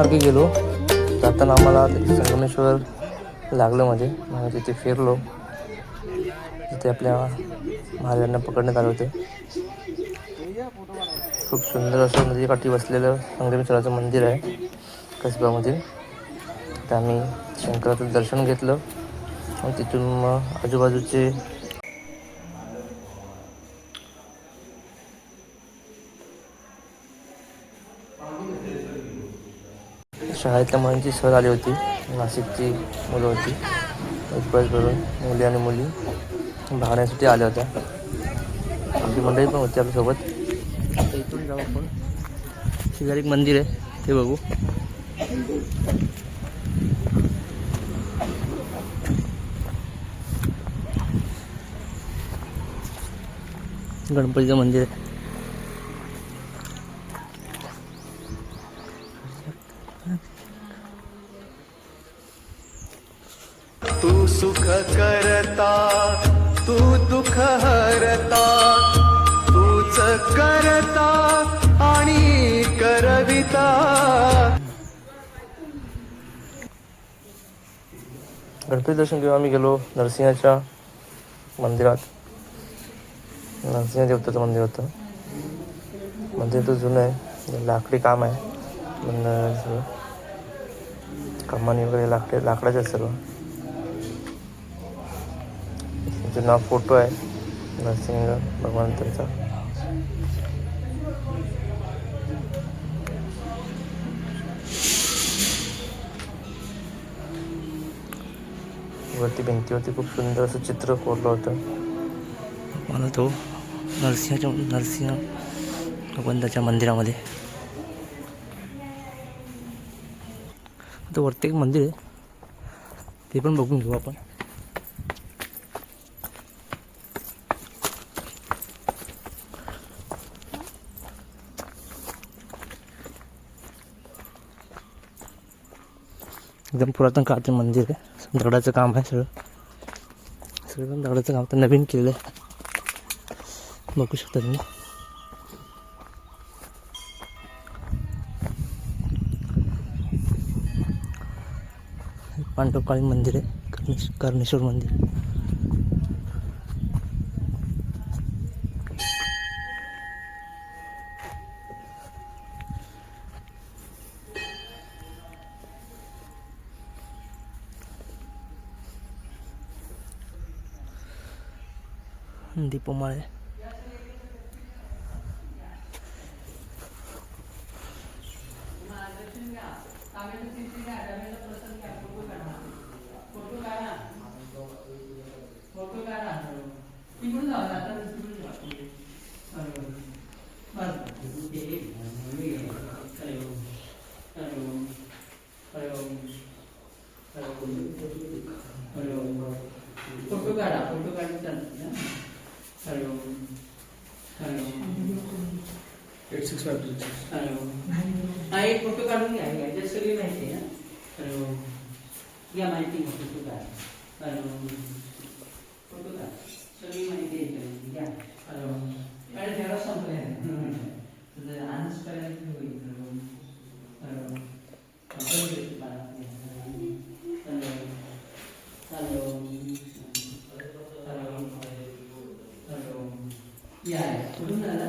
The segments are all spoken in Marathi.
मार्गे गेलो. जाताना आम्हाला तिथे संगमेश्वर लागलं मध्ये आम्ही तिथे फिरलो. तिथे आपल्या महाराजांना पकडण्यात आले होते. खूप सुंदर असं नदीकाठी बसलेलं संगमेश्वराचं मंदिर आहे कसबामध्ये तर आम्ही शंकराचं दर्शन घेतलं. आणि तिथून मग आजूबाजूचे शाळेतल्या मुलांची सहल आली होती. नाशिकची मुलं होती. एक बस भरून मुली आणि मुली भागण्यासाठी आल्या होत्या. आमची मंडळी पण होती आपल्यासोबत इथून जाऊ आपण. शेजारी एक मंदिर आहे. ते बघू. गणपतीचं मंदिर आहे. गणपती दर्शन घेऊन आम्ही गेलो नरसिंहाच्या मंदिरात. नरसिंह देवताचं मंदिर होतं. मंदिर तर जुनं आहे म्हणजे लाकडी काम आहे. मंदिराचं कमानी वगैरे लाकडे लाकडाचे आहे सर्व जुना फोटो आहे नरसिंह भगवंतांचा वरती भिंतीवरती खूप सुंदर असं चित्र कोरलं होतं. मला तो नरसिंहाच्या नरसिंह भगवंताच्या मंदिरामध्ये. आता वरती एक मंदिर आहे. ते पण बघून घेऊ आपण. एकदम पुरातन काळाचं मंदिर आहे. दगडाचं काम आहे सगळं. सगळं दगडाचं काम तर नवीन केलेलं आहे. बघू शकता तुम्ही. पांडवकाळी मंदिर आहे कर्णेश कर्णेश्वर मंदिर. दीपमाळे फोटो काढा फोटो काढून चालते ना hello hello eight six five two six hello. हा एक फोटो काढून घ्या. याच्यात सगळी माहिती आहे ना? हॅलो. या माहिती फोटो काढ. फोटो काढ. सगळी माहिती आहे याच्यामध्ये. घ्या. हॅलो. आणि त्याला संपले आनंद करायला होईल. आपण घेतो बाळा. हॅलो हॅलो हॅलो हॅलो या कुठून आला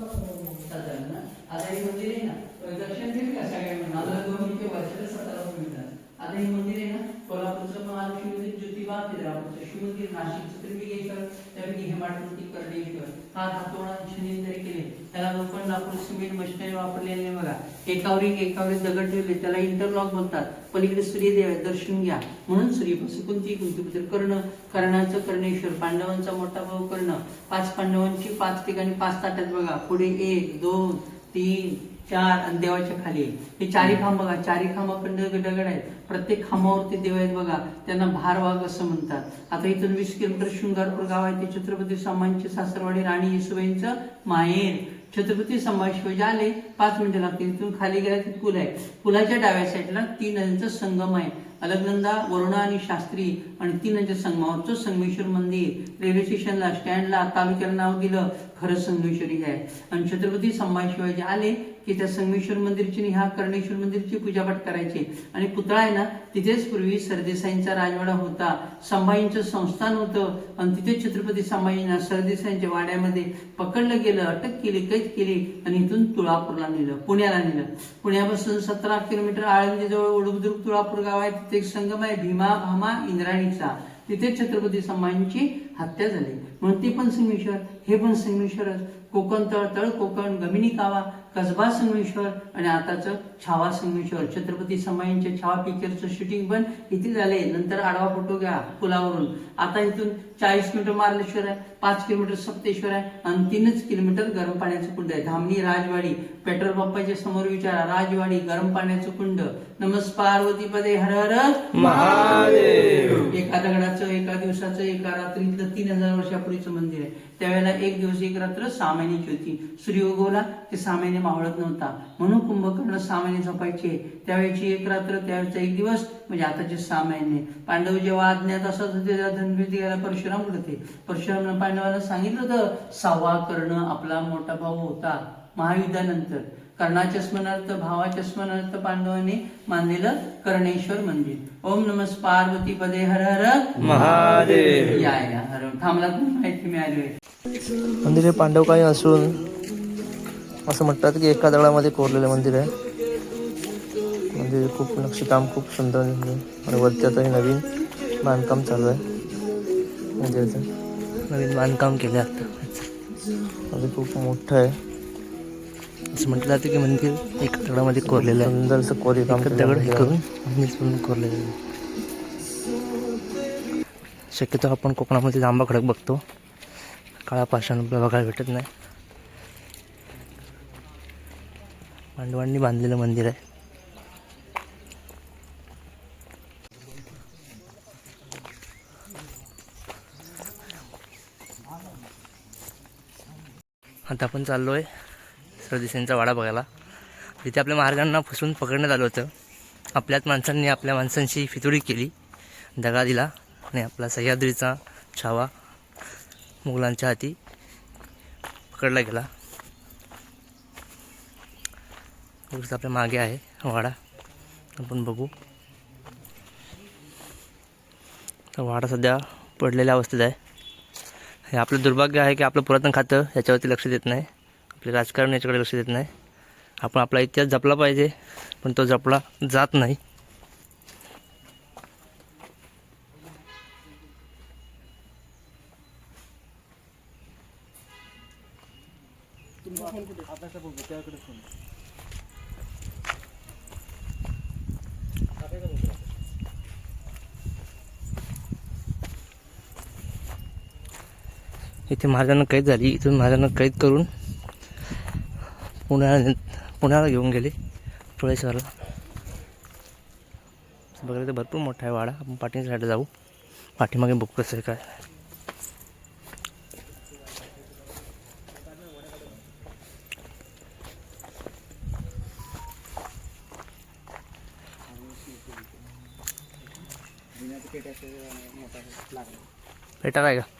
सातारा ना आता हे मंदिर आहे ना दर्शन घेईल का सगळ्यांना मला दोन इथे वर्षाला सातारा मिळतात आता हे मंदिर आहे ना कोल्हापूरचं महालक्ष्मी मंदिर ज्योतिबा केंद्रापूरचं शिवमंदिर नाशिकचं त्र्यंबकेश्वर त्यापैकी हेमाडपंथी कर्णेश्वर हा धातोडा शनिंदरी केले त्याला सिमेंट मशिनरी वापरलेली आहे बघा. एकावर एक एकावर दगड ठेवले त्याला इंटरलॉक बोलतात पलीकडे सूर्यदेव आहे, दर्शन घ्या. म्हणून सूर्य कोणती कुंती कर्ण कर्णाचं कर्णेश्वर पांडवांचा मोठा भाऊ कर्ण. पाच पांडवांची पाच ठिकाणी पाच ताट्यात बघा. पुढे एक दोन तीन चार आणि देवाच्या खाली हे चारी खांब बघा. चारी खांबाखंड दगड आहेत. प्रत्येक खांबावरती देव आहेत बघा. त्यांना भारवाग असं म्हणतात. आता इथून वीस किलोमीटर शृंगारपूर गाव आहे. ते छत्रपती सामांची सासरवाडी राणी येसुबाईंचं माहेर. छत्रपती संभाजी आले पाच मिनिटं लागतील. इथून खाली गेला की पूल आहे. पुलाच्या डाव्या साईडला तीन नद्यांचा संगम आहे. अलगनंदा वरुणा आणि शास्त्री आणि तीन नद्यांच्या संगमावरचं संगमेश्वर मंदिर. रेल्वे स्टेशनला स्टँडला तालुक्याला नाव दिलं. खरं संगमेश्वरी आहे. आणि छत्रपती संभाजी शिवाजी आले की त्या संगमेश्वर मंदिरची आणि ह्या कर्णेश्वर मंदिरची पूजापाठ करायची. आणि पुतळा आहे ना तिथेच पूर्वी सरदेसाईंचा राजवाडा होता. संभाजींचं संस्थान होतं. आणि तिथे छत्रपती संभाजींना सरदेसाईंच्या वाड्यामध्ये पकडलं गेलं अटक केली कैद केली आणि इथून तुळापूरला नेलं पुण्याला नेलं. पुण्यापासून सतरा किलोमीटर आळंदीजवळ उडबुद्रुक तुळापूर गाव आहे. तिथे एक संगम आहे भीमा भामा इंद्राणीचा. तिथे छत्रपती संभाजींची हत्या झाली. म्हणून ते पण संगमेश्वर हे पण संगमेश्वरच. कोकण तळ तळ कोकण गमिनी कावा कसबा संगमेश्वर आणि आताचं छावा संगमेश्वर. छत्रपती संभाजींच्या छावा पिक्चरचं शूटिंग पण इथे झाले नंतर आडवा फोटो घ्या पुलावरून. आता इथून चाळीस किलोमीटर मार्लेश्वर आहे पाच किलोमीटर सप्तेश्वर आहे आणि तीनच किलोमीटर गरम पाण्याचं कुंड आहे. धामणी राजवाडी पेट्रोल पंपाच्या समोर विचारा. राजवाडी गरम पाण्याचं कुंड. नमस् पार्वती पदे हर हर महादेव. एका दगडाचं एका दिवसाचं एका रात्रीतलं तीन हजार वर्षापूर्वीचं मंदिर आहे. त्यावेळेला एक दिवस एक रात्र सहा महिन्याची होती सूर्य उगवला ते सहा महिने मावळत नव्हता. म्हणून कुंभकर्ण सहा महिने झोपायचे. त्यावेळेची एक रात्र त्यावेळेचा एक दिवस म्हणजे आताचे सहा महिने. पांडव जेव्हा अज्ञात असत होते तेव्हा धनुर्विधी घ्यायला परशुराम होते परशुराम पांडवांना सांगितलं होतं सहावा कर्ण आपला मोठा भाऊ होता महायुद्धानंतर. कर्णाच्या स्मरणार्थ भावाच्या स्मरणार्थ पांडवांनी बांधलेलं कर्णेश्वर मंदिर. ओम नमस् पार्वती पदे हर हर महादेव. या या. हर थांबला माहिती मिळाली. होय. मंदिर हे पांडवकालीन असून असं म्हणतात की एका दगडामध्ये कोरलेलं मंदिर आहे. मंदिर खूप नक्षीकाम खूप सुंदर. आणि वरती आता नवीन बांधकाम चालू आहे. मंदिराचं. नवीन बांधकाम केलं आता. मंदिर खूप मोठं आहे. असं म्हटलं जातं की मंदिर एका दगडामध्ये कोरलेलं आहे. सुंदरसं कोरीव काम दगड हे करून कोरलेलं आहे. शक्यतो आपण कोकणामध्ये जांबा खडक बघतो. काळा पाषाण बघायला भेटत नाही. पांडवांनी बांधलेलं मंदिर आहे. आता आपण चाललो आहे सरदेसांचा वाडा बघायला. तिथे आपल्या महाराजांना फसवून पकडण्यात आलं होतं. आपल्याच माणसांनी आपल्या माणसांशी फितुडी केली. दगा दिला आणि आपला सह्याद्रीचा छावा मुघलांच्या हाती पकडला गेला. गोष्ट आपल्या मागे आहे वाडा. आपण बघू. तर वाडा सध्या पडलेल्या अवस्थेत आहे. हे आपलं दुर्भाग्य आहे की आपलं पुरातन खातं याच्यावरती लक्ष देत नाही. आपले राजकारण याच्याकडे लक्ष देत नाही. आपण आपला इतिहास जपला पाहिजे पण तो जपला जात नाही. महाराजांना कैद झाली. इथून महाराजांना कैद करून पुण्याला पुण्याला घेऊन गेले पुळेश्वरला बघायला तर भरपूर मोठा आहे वाडा. आपण पाठीच्या साईडला जाऊ. पाठीमागे बुक कसं आहे. काय पेटा आहे का?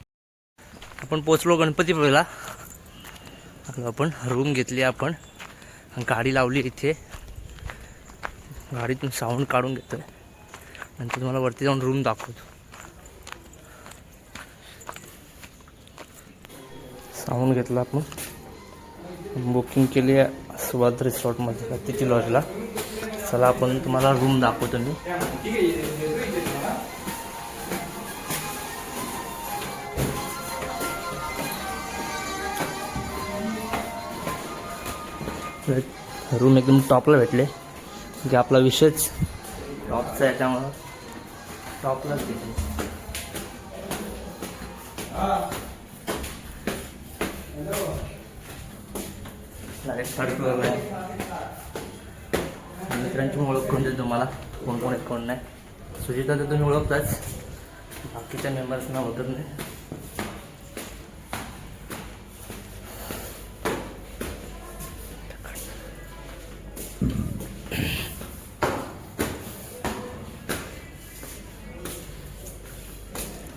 आपण पोचलो गणपतीपुळेला आपण रूम घेतली आपण. गाडी लावली इथे. गाडीतून साऊंड काढून घेतोय. नंतर तुम्हाला वरती जाऊन रूम दाखवतो. साऊंड घेतला आपण. बुकिंग केली आहे सुवाद रिसॉर्टमध्ये तिथे लॉजला चला आपण तुम्हाला रूम दाखवतो मी. रूम एकदम टॉपला भेटले. की आपला विषयच टॉपचा आहे त्यामुळं टॉपलाच भेटले. डायरेक्ट थर्ड फ्लोअरला आहे मित्रांची ओळख करून देईल तुम्हाला. कोण कोण आहेत कोण नाही. सुजिता तर तुम्ही ओळखताच. बाकीच्या मेंबर्सना ओळखत नाही.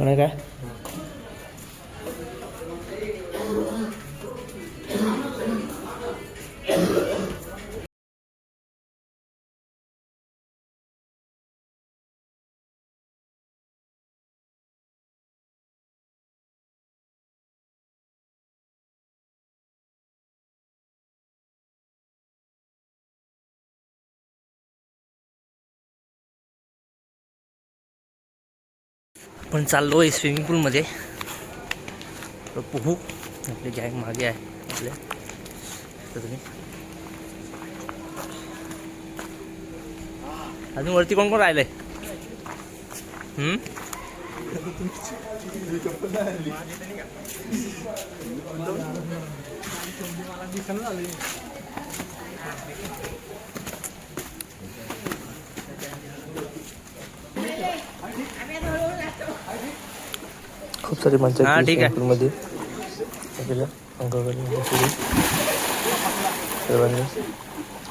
आणि काय आपण चाललो आहे स्विमिंग पूलमध्ये पोहू. आपली गॅंग मागे आहे आपल्या तुम्ही. अजून वरती कोण कोण राहिलंय? हम्म? माणसं हा, ठीक आहे. मध्ये आपल्याला अंगावर सुरू. सर्वांनी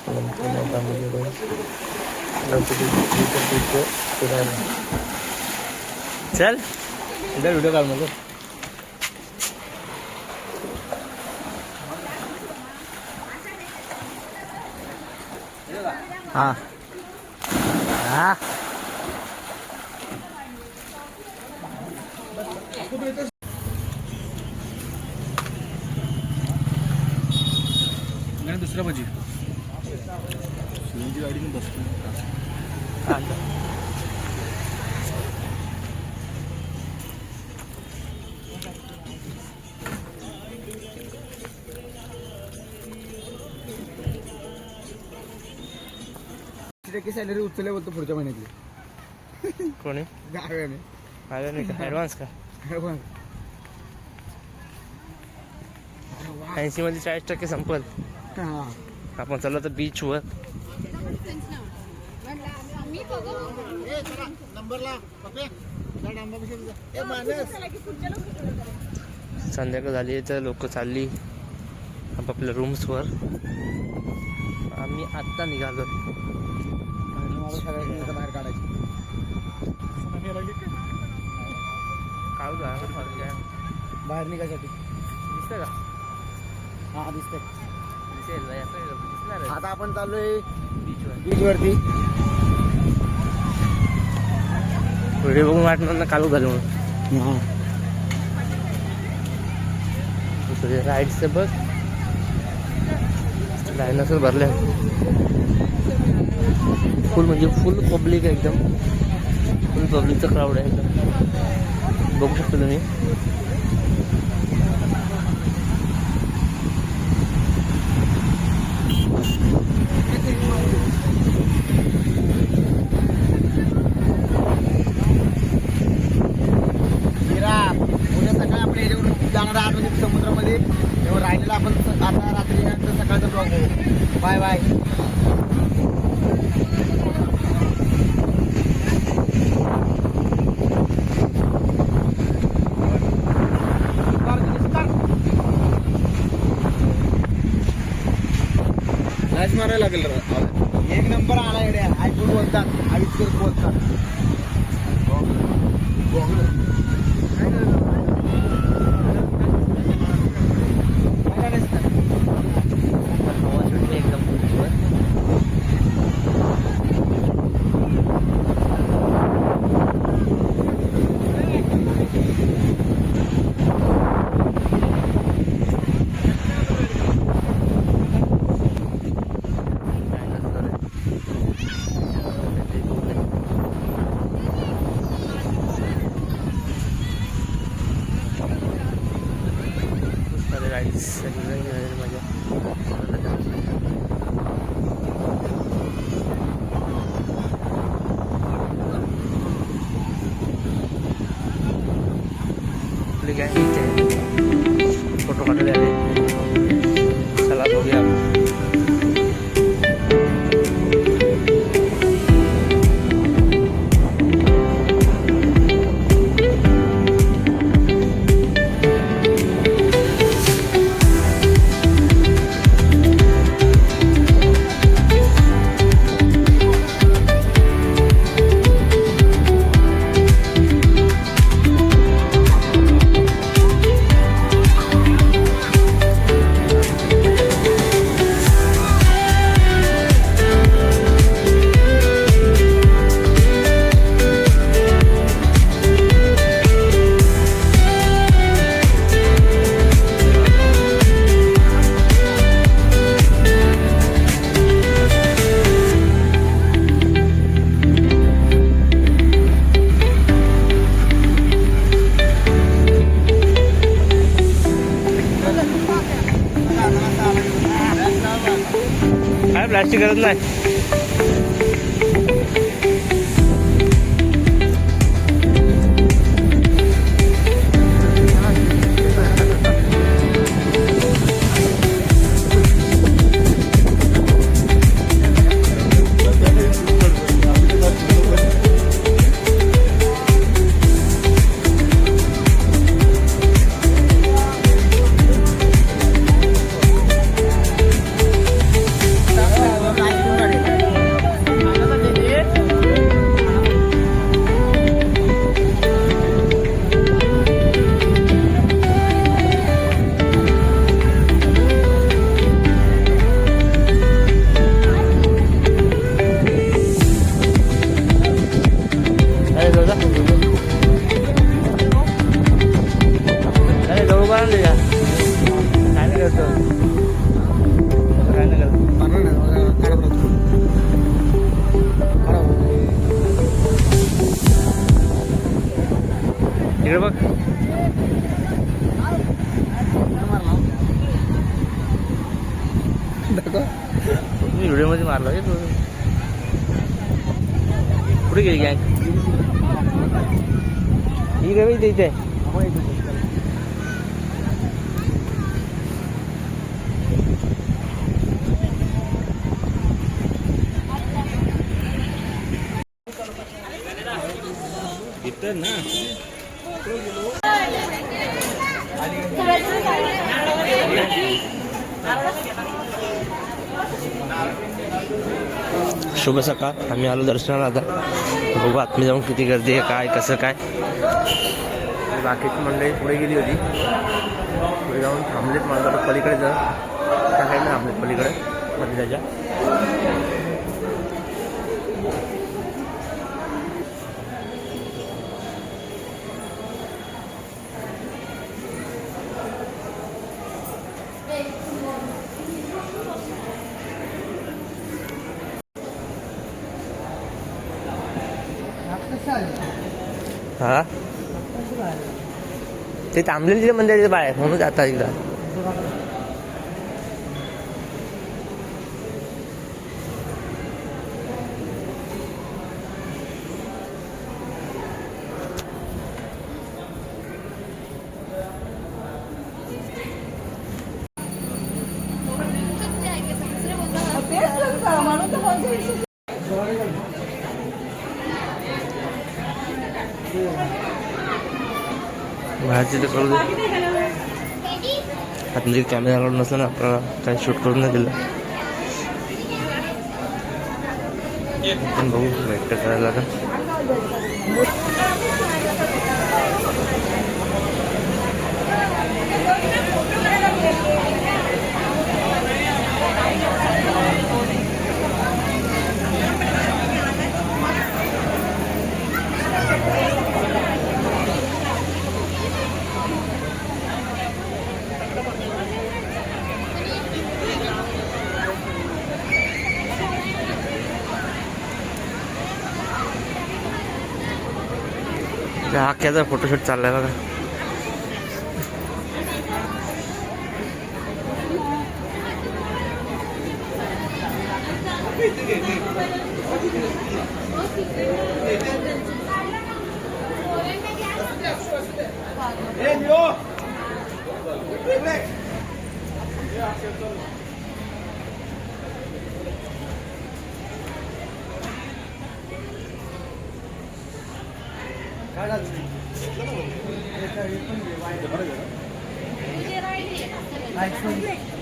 नंतर मग गणपतीचं फिरायला. चल. इधर व्हिडिओ काढ नको हा. हा नाही दुसऱ्या भाजी. शिवाजी गाडीने बसतो. टक्के सॅलरी उचलले बोलतो पुढच्या महिन्यातली. कोणी? गाव्याने. आलं नाही का? ॲडव्हान्स का? ऐंशी मध्ये चाळीस टक्के संपल. आपण चाललो तर बीचवर संध्याकाळ झाली तर लोक चालली आपापल्या रूम्सवर आम्ही आत्ता निघालो. बाहेर काढायची काढू बाहेर निघायसाठी. दिसतं का? हा दिसतंय. दिसेल बाई, असं दिसणार आता आपण चाललोय बीचवर बीच वरती व्हिडिओ बघून वाटणार ना कालू झालं म्हणून दुसरे राईड्सचं बघ. डायनासोर भरले फुल म्हणजे फुल पब्लिक आहे एकदम. फुल पब्लिकचं क्राऊड आहे एकदम. बघू शकता तुम्ही. तेव्हा आपण आता रात्री नंतर सकाळचा ब्लॉग बघू. बाय बाय मारायला लागेल एक नंबर आला इकडे. ऐकून बोलतात. आयुष्य बोलतात. করতে গেলেন না ही काय शुभ सकाळ. आम्ही आलो दर्शनाला आता. बघू आतमध्ये जाऊन किती गर्दी आहे काय कसं काय. बाकीची मंडळी पुढे गेली होती. पुढे जाऊन थांबलेत मला वाटतं पलीकडे जर. त्या साईडने थांबलेत पलीकडे मंदिराच्या हा? ते थांबलेले तिथे बाहेर म्हणून जातात एकदा बाहेरचे तर आतमध्ये कॅमेरा लावून नसलं ना आपल्याला काही शूट करून नाही दिलं. आपण बघू भेटतं करायला आता त्या आख्याचा फोटोशूट चाललाय बघा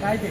काय ते?